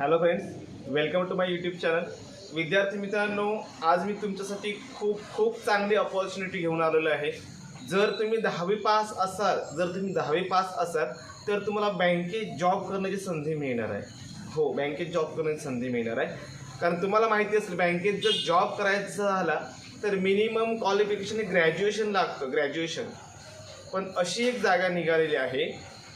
Hello friends welcome to my YouTube channel विद्यार्थी मित्रांनो आज मी तुमच्यासाठी खूप खूप चांगली अपॉर्च्युनिटी घेऊन आलेलो आहे. जर तुम्ही दहावी पास असाल जर तुम्ही दहावी पास असाल तर तुम्हाला बँकेत जॉब करण्याची संधी मिळणार आहे. हो बँकेत जॉब करण्याची संधी मिळणार आहे. कारण तुम्हाला माहिती असेल बँकेत जर जॉब करायचा झाला तर मिनिमम क्वालिफिकेशन ग्रॅज्युएशन लागतं ग्रॅज्युएशन पण अशी एक जागा निघालेली आहे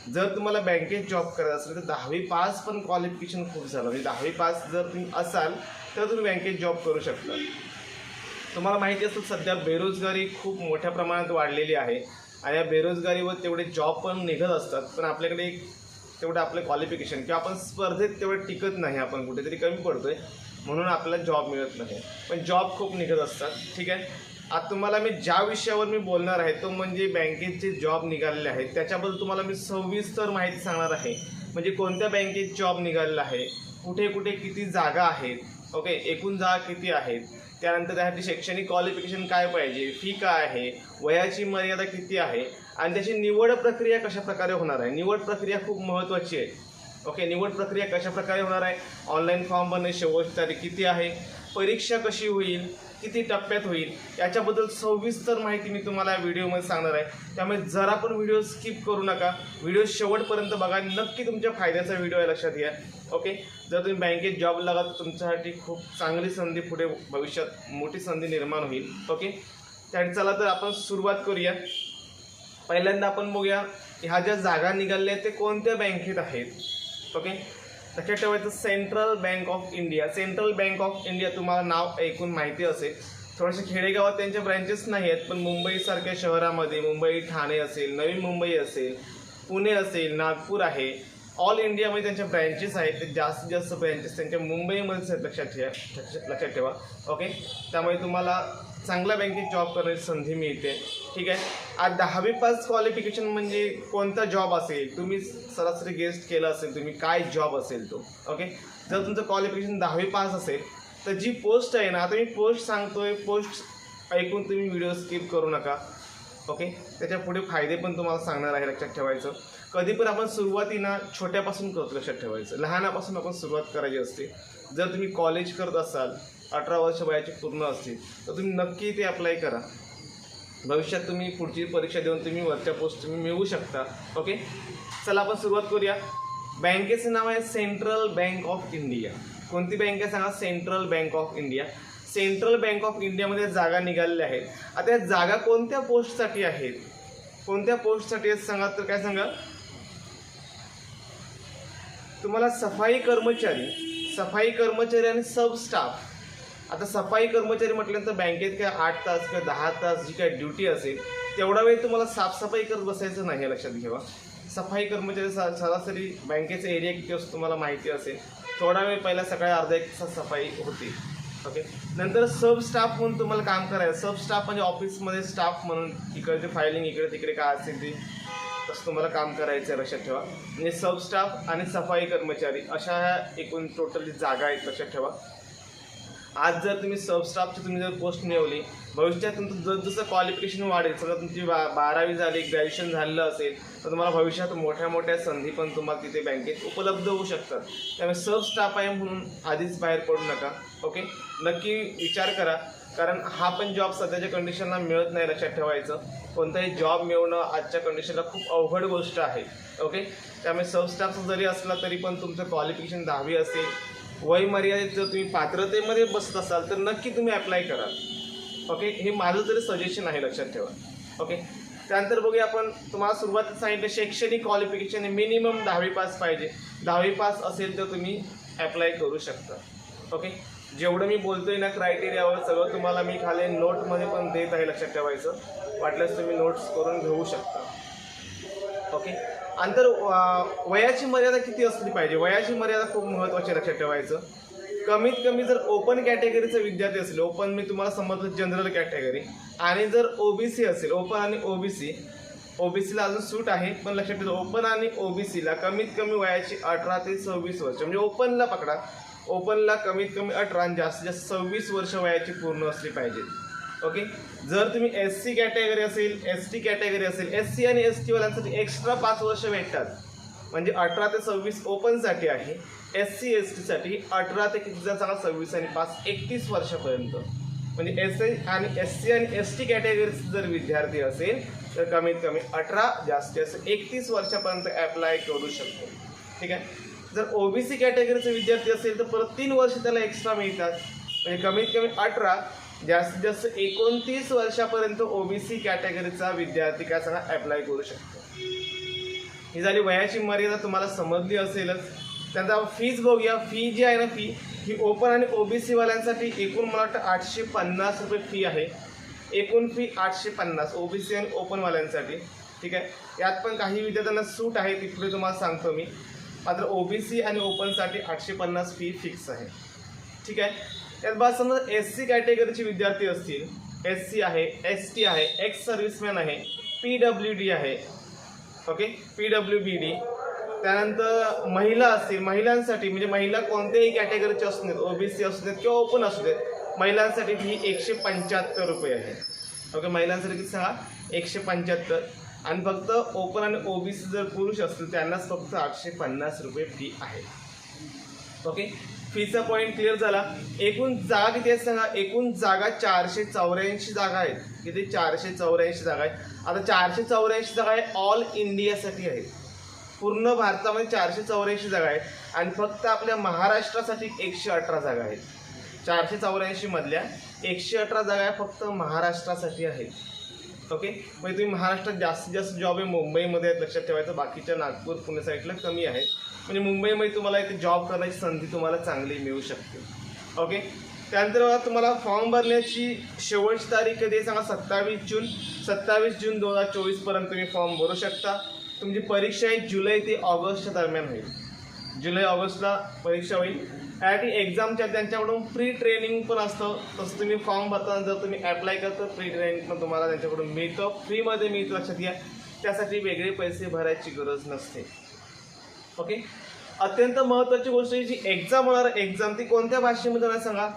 जर तुम्हाला बँकेत जॉब करायचा असेल तर दहावी पास पण क्वालिफिकेशन खूप झालं. म्हणजे दहावी पास जर तुम्ही असाल तर तुम्ही बँकेत जॉब करू शकता. तुम्हाला माहिती असेल सध्या बेरोजगारी खूप मोठ्या प्रमाणात वाढलेली आहे. आणि या बेरोजगारीवर तेवढे जॉब पण निघत असतात पण आपल्याकडे एक तेवढं आपलं क्वालिफिकेशन किंवा आपण स्पर्धेत तेवढं टिकत नाही आपण कुठेतरी कमी पडतो आहे म्हणून आपल्याला जॉब मिळत नाही. पण जॉब खूप निघत असतात ठीक आहे? आता तुम्हाला मी ज्या विषयावर मी बोलणार आहे तो म्हणजे बँकेचे जॉब निघालेले आहेत. त्याच्याबद्दल तुम्हाला मी सविस्तर माहिती सांगणार आहे. म्हणजे कोणत्या बँकेत जॉब निघालेला आहे कुठे कुठे किती जागा आहेत ओके एकूण जागा किती आहेत त्यानंतर त्यासाठी शैक्षणिक क्वालिफिकेशन काय पाहिजे फी काय आहे वयाची मर्यादा किती आहे आणि त्याची निवड प्रक्रिया कशा प्रकारे होणार आहे? निवड प्रक्रिया खूप महत्त्वाची आहे. ओके निवड प्रक्रिया कशा प्रकारे होणार आहे? ऑनलाईन फॉर्म भरणे शेवटची तारीख किती आहे? परीक्षा कशी होईल? किती टप्प्यात होईल याच्याबद्दल सविस्तर माहिती मी तुम्हाला या व्हिडिओमध्ये सांगणार आहे. त्यामुळे जरा पण व्हिडिओ स्किप करू नका. व्हिडिओ शेवटपर्यंत बघा नक्की तुमच्या फायद्याचा व्हिडिओ आहे लक्षात घ्या. ओके? जर तुम्ही बँकेत जॉब लागा तर तुमच्यासाठी खूप चांगली संधी पुढे भविष्यात मोठी संधी निर्माण होईल. ओके? त्यासाठी चला तर आपण सुरुवात करूया. पहिल्यांदा आपण बघूया ह्या ज्या जागा निघाल्या आहेत ते कोणत्या बँकेत आहेत? ओके? लक्षात ठेवायचं central bank of India central bank of India तुम्हाला नाव ऐकून माहिती असेल. थोडेसे खेडेगावात त्यांच्या ब्रँचेस नाही आहेत पण मुंबईसारख्या शहरामध्ये मुंबई ठाणे असेल नवी मुंबई असेल पुणे असेल नागपूर आहे. ऑल इंडियामध्ये त्यांच्या ब्रँचेस आहेत ते जास्तीत जास्त ब्रँचेस त्यांच्या मुंबईमध्येच आहेत लक्षात ठेवा लक्षात लक्षात ठेवा. ओके त्यामुळे तुम्हाला चांगल्या बँकेत जॉब करण्याची संधी मिळते. ठीक आहे? आज दहावी पास क्वालिफिकेशन म्हणजे कोणता जॉब असेल? तुम्ही सरासरी गेस्ट केलं असेल तुम्ही काय जॉब असेल तो. ओके जर तुमचं क्वालिफिकेशन दहावी पास असेल तर जी पोस्ट आहे ना आता मी पोस्ट सांगतोय पोस्ट ऐकून तुम्ही व्हिडिओ स्किप करू नका. ओके त्याच्या पुढे फायदे पण तुम्हाला सांगणार आहे लक्षात ठेवायचं. कधी पण आपण सुरुवातीना छोट्यापासून करतो लक्षात ठेवायचं. लहानापासून आपण सुरुवात करायची असते. जर तुम्ही कॉलेज करत असाल अठरा वर्ष वयाची पूर्ण असतील. तर तुम्ही नक्की ते अप्लाय करा. भविष्यात तुम्ही पुढची परीक्षा देऊन तुम्ही वरच्या पोस्ट तुम्ही मिळवू शकता. ओके चला आपण सुरुवात करूया. बँकेचं नाव आहे सेंट्रल बँक ऑफ इंडिया. कोणती बँक आहे सांगा? Central bank of India. Central bank of इंडियामध्ये जागा निघालेल्या आहेत. आता या जागा कोणत्या पोस्टसाठी आहेत? कोणत्या पोस्टसाठी आहेत सांगा? तर काय सांगा? तुम्हाला सफाई कर्मचारी सफाई कर्मचारी आणि सब स्टाफ आता सफाई कर्मचारी म्हटल्यानंतर बँकेत काय आठ तास किंवा दहा तास जी काय ड्युटी असेल तेवढा वेळ तुम्हाला साफसफाई करत बसायचं नाही हे लक्षात घ्यावा. सफाई कर्मचारी सा सरासरी बँकेचा एरिया किती असतो तुम्हाला माहिती असेल थोडा वेळ पहिला सकाळी अर्धा एक तास सफाई होते. ओके नंतर सब स्टाफ म्हणून तुम्हाला काम करायचं. सब स्टाफ म्हणजे ऑफिसमध्ये स्टाफ म्हणून इकडचे फायलिंग इकडे तिकडे काय असेल ते तसं तुम्हाला काम करायचं आहे लक्षात ठेवा. म्हणजे सब स्टाफ आणि सफाई कर्मचारी अशा ह्या एकूण टोटली जागा आहेत लक्षात ठेवा. आज जर तुम्ही सब स्टाफची तुम्ही जर पोस्ट मिळवली भविष्यात तुमचं जसजसं क्वालिफिकेशन वाढेल सगळं तुमची बा बारावी झाली ग्रॅज्युएशन झालेलं असेल तर तुम्हाला भविष्यात मोठ्या मोठ्या संधी पण तुम्हाला तिथे बँकेत उपलब्ध होऊ शकतात. त्यामुळे सब स्टाफ आहे म्हणून आधीच बाहेर पडू नका ओके नक्की विचार करा कारण हा पण जॉब सध्याच्या कंडिशनला मिळत नाही लक्षात ठेवायचं. कोणताही जॉब मिळवणं आजच्या कंडिशनला खूप अवघड गोष्ट आहे ओके त्यामुळे सब स्टाफ जरी असला तरी पण तुमचं क्वालिफिकेशन दहावी असेल वयमर्यादेत जर तुम्ही पात्रतेमध्ये बसत असाल तर नक्की तुम्ही अप्लाय करा ओके हे माझं तरी सजेशन आहे लक्षात ठेवा. ओके त्यानंतर बघूया आपण तुम्हाला सुरुवातीत सांगितलं शैक्षणिक क्वालिफिकेशन मिनिमम दहावी पास पाहिजे. दहावी पास असेल तर तुम्ही अप्लाय करू शकता. ओके जेवढं मी बोलतोय ना क्रायटेरियावर सगळं तुम्हाला मी खाली नोटमध्ये पण देत आहे लक्षात ठेवायचं. वाटल्यास तुम्ही नोट्स करून घेऊ शकता. ओके अंतर तर वयाची मर्यादा किती असली पाहिजे? वयाची मर्यादा खूप महत्त्वाची लक्षात ठेवायचं. कमीत कमी जर ओपन कॅटेगरीचं विद्यार्थी असेल ओपन मी तुम्हाला समजलं जनरल कॅटेगरी आणि जर ओबीसी असेल ओपन आणि ओबीसी ओबीसीला अजून सूट आहे पण लक्षात ठेवा ओपन आणि ओबीसीला कमीत कमी वयाची अठरा ते सव्वीस वर्ष म्हणजे ओपनला पकडा. ओपनला कमीत कमी अठरा आणि जास्तीत जास्त सव्वीस वर्ष वयाची पूर्ण असली पाहिजेत ओके? जर तुम्ही एस सी कॅटेगरी असेल एस टी कॅटेगरी असेल एस सी आणि एस टीवाल्यांसाठी एक्स्ट्रा पाच वर्ष भेटतात. म्हणजे अठरा ते सव्वीस ओपनसाठी आहे. एस सी एस टीसाठी अठरा ते किती जर सव्वीस आणि पाच एकतीस वर्षापर्यंत. म्हणजे एस सी आणि एस सी आणि एस टी कॅटेगरीचे जर विद्यार्थी असेल तर कमीत कमी अठरा जास्ती असेल एकतीस वर्षापर्यंत ॲप्लाय करू शकतो. ठीक आहे? जर ओबीसी कॅटेगरीचे विद्यार्थी असेल तर परत तीन वर्ष त्याला एक्स्ट्रा मिळतात. म्हणजे कमीत कमी अठरा जास्तीत जास्त एकोणतीस वर्षापर्यंत ओबीसी कॅटेगरीचा विद्यार्थी काय सांगा अप्लाय करू शकतो. ही झाली वयाची मर्यादा तुम्हाला समजली असेलच त्यानंतर फीज बघूया. फी जी आहे ना फी ही ओपन आणि ओबीसीवाल्यांसाठी एकूण मला वाटतं आठशे पन्नास रुपये फी आहे. एकूण फी आठशे पन्नास ओबीसी आणि ओपनवाल्यांसाठी ठीक आहे? यात पण काही विद्यार्थ्यांना सूट आहे तिकडे तुम्हाला सांगतो मी. मात्र ओबीसी आणि ओपनसाठी आठशे पन्नास फी फिक्स आहे. ठीक आहे? त्यात बाद समजा एस सी कॅटेगरीचे विद्यार्थी असतील एस सी आहे एस टी आहे एक्स सर्व्हिसमॅन आहे पी डब्ल्यू डी आहे okay P W B D त्यानंतर महिला असतील महिलांसाठी म्हणजे महिला कोणत्याही कॅटेगरीचे असू देत ओबीसी असू देत किंवा ओपन असू देत महिलांसाठी ही एकशे पंच्याहत्तर रुपये आहे. ओके महिलांसाठी किती सांगा? एकशे पंच्याहत्तर. आणि फक्त ओपन आणि ओबीसी जर पुरुष असतील त्यांनाच फक्त आठशे पन्नास रुपये फी आहे. ओके फीचा पॉईंट क्लिअर झाला. एकूण जागा किती आहेत सांगा? एकूण जागा चारशे चौऱ्याऐंशी जागा आहेत. किती? चारशे चौऱ्याऐंशी जागा आहेत. आता चारशे चौऱ्याऐंशी जागा आहे ऑल इंडियासाठी आहेत. पूर्ण भारतामध्ये चारशे चौऱ्याऐंशी जागा आहेत. आणि फक्त आपल्या महाराष्ट्रासाठी एकशे अठरा जागा आहेत. चारशे चौऱ्याऐंशीमधल्या एकशे अठरा जागा आहे फक्त महाराष्ट्रासाठी आहेत. ओके म्हणजे तुम्ही महाराष्ट्रात जास्तीत जास्त जॉब आहे मुंबईमध्ये आहेत लक्षात ठेवायचं. बाकीच्या नागपूर पुणे साईडला कमी आहेत. म्हणजे मुंबईमध्ये तुम्हाला इथे जॉब करण्याची संधी तुम्हाला चांगली मिळू शकते. ओके त्यानंतर तुम्हाला फॉर्म भरण्याची शेवटची तारीख कधी सांगा सत्तावीस जून. सत्तावीस जून दोन हजार चोवीसपर्यंत तुम्ही फॉर्म भरू शकता. तुमची परीक्षा आहे जुलै ते ऑगस्टच्या दरम्यान होईल. जुलै ऑगस्टला परीक्षा होईल. त्यासाठी एक्झामच्या त्यांच्याकडून फ्री ट्रेनिंग पण असतं. तसं तुम्ही फॉर्म भरताना जर तुम्ही अप्लाय करता फ्री ट्रेनिंग पण तुम्हाला त्यांच्याकडून मिळतं. फ्रीमध्ये मिळतं लक्षात घ्या. त्यासाठी वेगळे पैसे भरायची गरज नसते. ओके अत्यंत महत्त्वाची गोष्ट जी एक्झाम होणार. एक्झाम ती कोणत्या भाषेमध्ये होणार सांगा?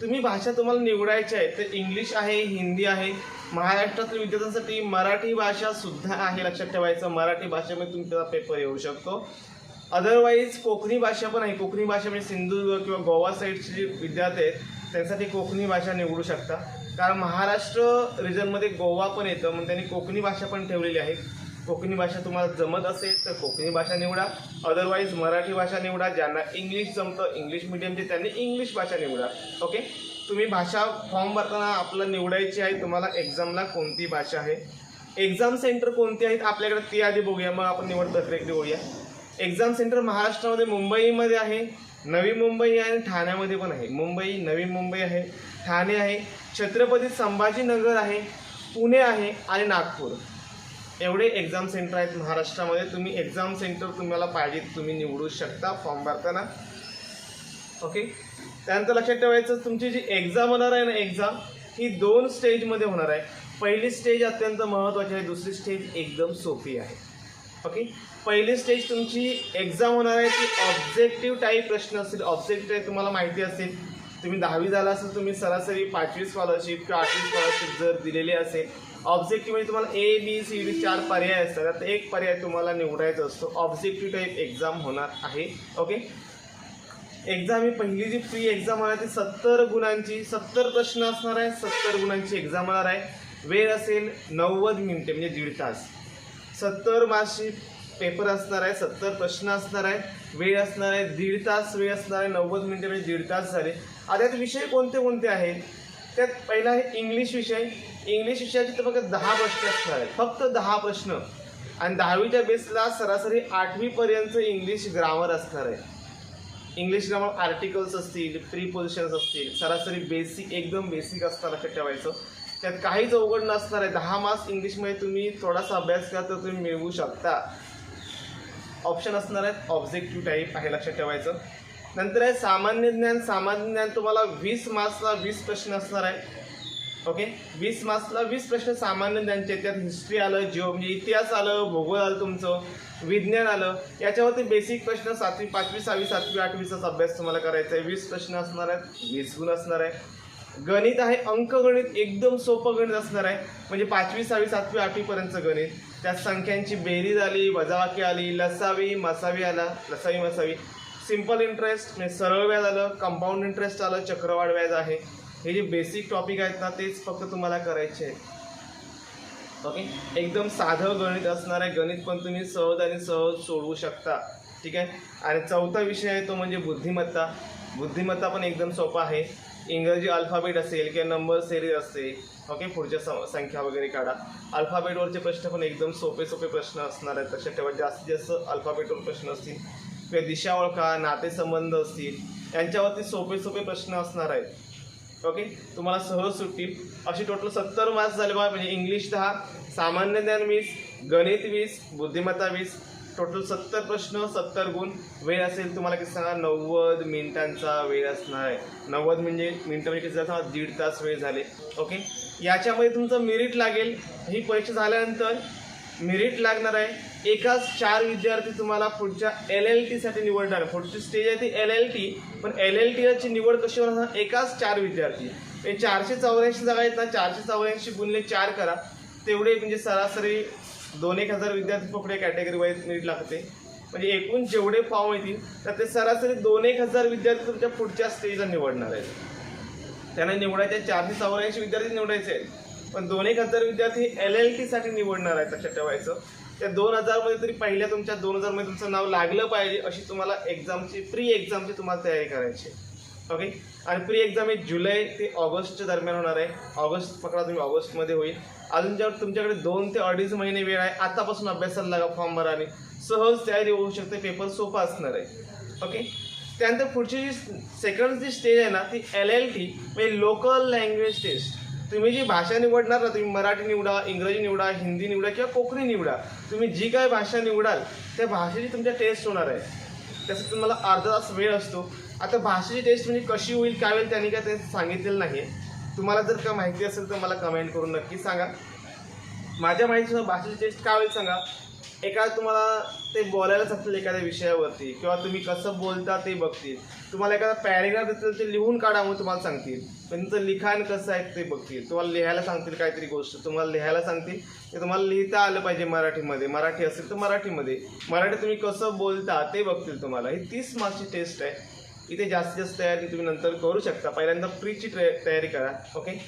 तुम्ही भाषा तुम्हाला निवडायची आहे. तर इंग्लिश आहे हिंदी आहे. महाराष्ट्रातील विद्यार्थ्यांसाठी मराठी भाषा सुद्धा आहे लक्षात ठेवायचं. मराठी भाषेमध्ये तुमचा पेपर येऊ शकतो. अदरवाईज कोकणी भाषा पण आहे. कोकणी भाषा म्हणजे सिंधुदुर्ग किंवा गोवा साईडचे जे विद्यार्थी आहेत त्यांसाठी कोकणी भाषा निवडू शकता. कारण महाराष्ट्र रिजनमध्ये गोवा पण येतं मग त्यांनी कोकणी भाषा पण ठेवलेली आहे. कोकणी भाषा तुम्हाला जमत असेल तर कोकणी भाषा निवडा. अदरवाईज मराठी भाषा निवडा. ज्यांना इंग्लिश जमतं इंग्लिश मिडियमचे त्यांनी इंग्लिश भाषा निवडा. ओके तुम्ही भाषा फॉर्म भरताना आपलं निवडायची आहे तुम्हाला एक्झामला कोणती भाषा आहे? एक्झाम सेंटर कोणती आहेत? आपल्याकडे ती आधी बघूया. मग आपण निवड प्रक्रिया बघूया एक्झाम सेंटर महाराष्ट्रामध्ये मुंबईमध्ये आहे. नवी मुंबई आहे आणि ठाण्यामध्ये पण आहे. मुंबई नवी मुंबई आहे ठाणे आहे छत्रपती संभाजीनगर आहे पुणे आहे आणि नागपूर. एवढे एक्झाम सेंटर आहेत महाराष्ट्रामध्ये. तुम्ही एक्झाम सेंटर तुम्हाला पाहिजे तुम्ही निवडू शकता फॉर्म भरताना ओके त्यानंतर लक्षात ठेवायचं तुमची जी एक्झाम होणार आहे ना एक्झाम ही दोन स्टेजमध्ये होणार आहे. पहिली स्टेज अत्यंत महत्त्वाची आहे दुसरी स्टेज एकदम सोपी आहे. ओके पहिली स्टेज तुमची एक्झाम होणार आहे ती ऑब्जेक्टिव्ह टाईप प्रश्न असतील. ऑब्जेक्टिव्ह टाईप तुम्हाला माहिती असेल. तुम्ही दहावी झाला असेल तुम्ही सरासरी पाचवी स्कॉलरशिप किंवा आठवी स्कॉलरशिप जर दिलेली असेल ऑब्जेक्टिव्ह म्हणजे तुम्हाला ए बी सी डी चार पर्याय असतात. त्यात एक पर्याय तुम्हाला निवडायचा असतो. ऑब्जेक्टिव्ह टाईप एक्झाम होणार आहे. ओके एक्झाम ही पहिली जी फ्री एक्झाम होणार ती सत्तर गुणांची सत्तर प्रश्न असणार आहे सत्तर गुणांची एक्झाम होणार आहे. वेळ असेल नव्वद मिनिटे म्हणजे दीड तास. सत्तर मार्कशीट पेपर असणार आहे सत्तर प्रश्न असणार आहे वेळ असणार आहे दीड तास वेळ असणार आहे नव्वद मिनटं म्हणजे दीड तास झाले. आता यात विषय कोणते कोणते आहेत? त्यात पहिला आहे इंग्लिश विषय. इंग्लिश विषयाचे तर फक्त दहा प्रश्न असणार आहेत. फक्त दहा प्रश्न. आणि दहावीच्या बेसला सरासरी आठवीपर्यंत इंग्लिश ग्रामर असणार आहे. इंग्लिश ग्रामर आर्टिकल्स असतील प्रीपोजिशन्स असतील सरासरी बेसिक एकदम बेसिक असणार लक्षात ठेवायचं. त्यात काहीच अवघड नसणार आहे. दहा मार्क्स इंग्लिशमध्ये तुम्ही थोडासा अभ्यास केला तर तुम्ही मिळवू शकता. ऑप्शन असणार आहेत. ऑब्जेक्टिव्ह टाईप आहे लक्षात ठेवायचं. नंतर आहे सामान्य ज्ञान. सामान्य ज्ञान तुम्हाला वीस मार्क्सला वीस प्रश्न असणार आहे. ओके वीस मार्क्सला वीस प्रश्न सामान्य ज्ञानचे त्यात हिस्ट्री आलं जिओ म्हणजे इतिहास आलं भूगोल आलं तुमचं विज्ञान आलं. याच्यावरती बेसिक प्रश्न सातवी पाचवी सहावी सातवी आठवीचाच अभ्यास तुम्हाला करायचा आहे. वीस प्रश्न असणार आहेत. वीस गुण असणार आहे. गणित आहे अंकगणित एकदम सोपं गणित असणार आहे. म्हणजे पाचवी सहावी सातवी आठवीपर्यंतचं गणित. त्यात संख्यांची बेरीज आली वजावाकी आली लसावी मसावी आला लसावी मसावी. सिंपल इंटरेस्ट म्हणजे सरळ व्याज आलं कंपाऊंड इंटरेस्ट आलं चक्रवाढ व्याज आहे. हे जे बेसिक टॉपिक आहेत ना तेच फक्त तुम्हाला करायचे आहेत. ओके एकदम साधं गणित असणार आहे. गणित पण तुम्ही सहज आणि सहज सोडवू शकता. ठीक आहे? आणि चौथा विषय आहे तो म्हणजे बुद्धिमत्ता. बुद्धिमत्ता पण एकदम सोपा आहे. इंग्रजी अल्फाबेट असेल किंवा नंबर सेरीज असेल ओके पुढच्या सं- संख्या वगैरे काढा. अल्फाबेटवरचे प्रश्न पण एकदम सोपे सोपे प्रश्न असणार आहेत. लक्षात ठेवा जास्तीत जास्त अल्फाबेटवर प्रश्न असतील किंवा दिशा ओळखा नातेसंबंध असतील यांच्यावरती सोपे सोपे प्रश्न असणार आहेत. ओके तुम्हाला सहज सुटतील. अशी टोटल सत्तर मार्क्स झाले बघा. म्हणजे इंग्लिश दहा सामान्य ज्ञान वीस गणित वीस बुद्धिमत्ता वीस टोटल सत्तर प्रश्न सत्तर गुण. वेळ असेल तुम्हाला किती सांगा नव्वद मिनिटांचा वेळ असणार आहे. नव्वद म्हणजे मिनटं म्हणजे किती सांगा दीड तास वेळ झाले. ओके? याच्यामध्ये तुमचं मेरिट लागेल. ही परीक्षा झाल्यानंतर मेरिट लागणार आहे. एकाच चार विद्यार्थी तुम्हाला पुढच्या एल एल टीसाठी निवडणार. आहे. पुढची स्टेज आहे ती एल एल टी पण एल एल टीची निवड कशी होणार एकाच चार विद्यार्थी. म्हणजे चारशे चौऱ्याऐंशी जागा आहेत ना चारशे चौऱ्याऐंशी गुणले चार करा. तेवढे म्हणजे सरासरी दोन एक हजार विद्यार्थी पकडे कॅटेगरी वाईज नीट लागते. म्हणजे एकूण जेवढे फॉर्म येतील तर ते सरासरी दोन एक हजार विद्यार्थी तुमच्या पुढच्या स्टेजला निवडणार आहेत. त्यांना निवडायचे चारशे चौऱ्याऐंशी विद्यार्थी निवडायचे आहेत. पण दोन एक हजार विद्यार्थी एल एल टीसाठी निवडणार आहेत लक्षात ठेवायचं. त्या दोन हजारमध्ये तरी पहिल्या तुमच्या दोन हजारमध्ये तुमचं नाव लागलं पाहिजे अशी तुम्हाला एक्झामची प्री एक्झामची तुम्हाला तयारी करायची आहे. ओके आणि प्री एक्झाम ही जुलै ते ऑगस्टच्या दरम्यान होणार आहे. ऑगस्ट पकडा तुम्ही ऑगस्टमध्ये होईल. अजून ज्यावर तुमच्याकडे दोन ते अडीच महिने वेळ आहे आतापासून अभ्यासाला लागा फॉर्म भराने. सहज तयारी होऊ शकते पेपर सोपा असणार आहे. ओके त्यानंतर पुढची जी सेकंड जी स्टेज आहे ना ती एल एल टी म्हणजे लोकल लँग्वेज टेस्ट तुम्ही जी भाषा निवडणार ना तुम्ही मराठी निवडा इंग्रजी निवडा हिंदी निवडा किंवा कोकणी निवडा तुम्ही जी काय भाषा निवडाल त्या भाषेची तुमच्या टेस्ट होणार आहे. त्यासाठी तुम्हाला अर्धा तास वेळ असतो. आता भाषेची टेस्ट म्हणजे कशी होईल काय होईल त्यांनी काय ते सांगितलेलं नाही आहे तुम्हाला जर का माहिती असेल तर मला कमेंट करून नक्की सांगा. माझ्या माहितीनुसार भाषेची टेस्ट काय होईल सांगा. एखादा तुम्हाला ते बोलायला सांगतील एखाद्या विषयावरती किंवा तुम्ही कसं बोलता ते बघतील. तुम्हाला एखादा पॅरेग्राफ देतील ते लिहून काढा म्हणून तुम्हाला सांगतील. पण तुमचं लिखाण कसं आहे ते बघतील. तुम्हाला लिहायला सांगतील काहीतरी गोष्ट. तुम्हाला लिहायला सांगतील. ते तुम्हाला लिहिता आलं पाहिजे मराठीमध्ये. मराठी असेल तर मराठीमध्ये. मराठी तुम्ही कसं बोलता ते बघतील तुम्हाला. ही तीस मार्क्सची टेस्ट आहे. इथे जास्तीत जास्त तयारी तुम्ही नंतर करू शकता. पहिल्यांदा फ्रीची तयारी करा ओके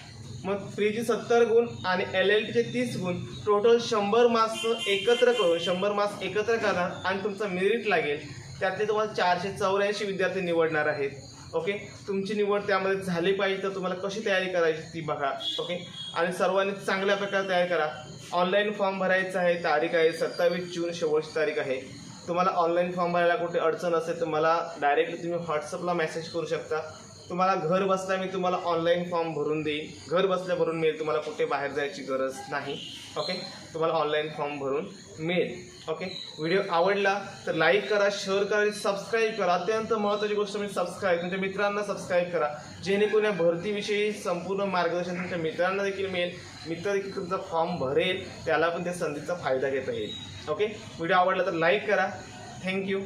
मग फ्रीची सत्तर गुण आणि एल एल टीचे तीस गुण टोटल शंभर मार्क्स एकत्र करून शंभर मार्क्स एकत्र करा आणि तुमचा मेरिट लागेल. त्यातले तुम्हाला चारशे चौऱ्याऐंशी विद्यार्थी निवडणार आहेत ओके तुमची निवड त्यामध्ये झाली पाहिजे तर तुम्हाला कशी तयारी करायची ती बघा ओके आणि सर्वांनी चांगल्या प्रकारे तयारी करा. ऑनलाईन फॉर्म भरायचा आहे तारीख आहे सत्तावीस जून शेवटची तारीख आहे. तुम्हाला ऑनलाईन फॉर्म भरायला कुठे अडचण असेल तर मला डायरेक्टली तुम्ही व्हॉट्सअपला मेसेज करू शकता. तुम्हाला घर बसल्या मी तुम्हाला ऑनलाईन फॉर्म भरून देईन. घर बसल्या भरून मिळेल तुम्हाला कुठे बाहेर जायची गरज नाही. ओके तुम्हाला ऑनलाईन फॉर्म भरून मिळेल ओके व्हिडिओ आवडला तर लाईक करा शेअर करा आणि सबस्क्राईब करा. अत्यंत महत्त्वाची गोष्ट म्हणजे सबस्क्राईब तुमच्या मित्रांना सबस्क्राईब करा. जेणेकरून या भरतीविषयी संपूर्ण मार्गदर्शन तुमच्या मित्रांना देखील मिळेल. मित्र देखील तुमचा फॉर्म भरेल त्याला पण त्या संधीचा फायदा घेता येईल. ओके व्हिडिओ आवडला तर लाईक करा. थँक्यू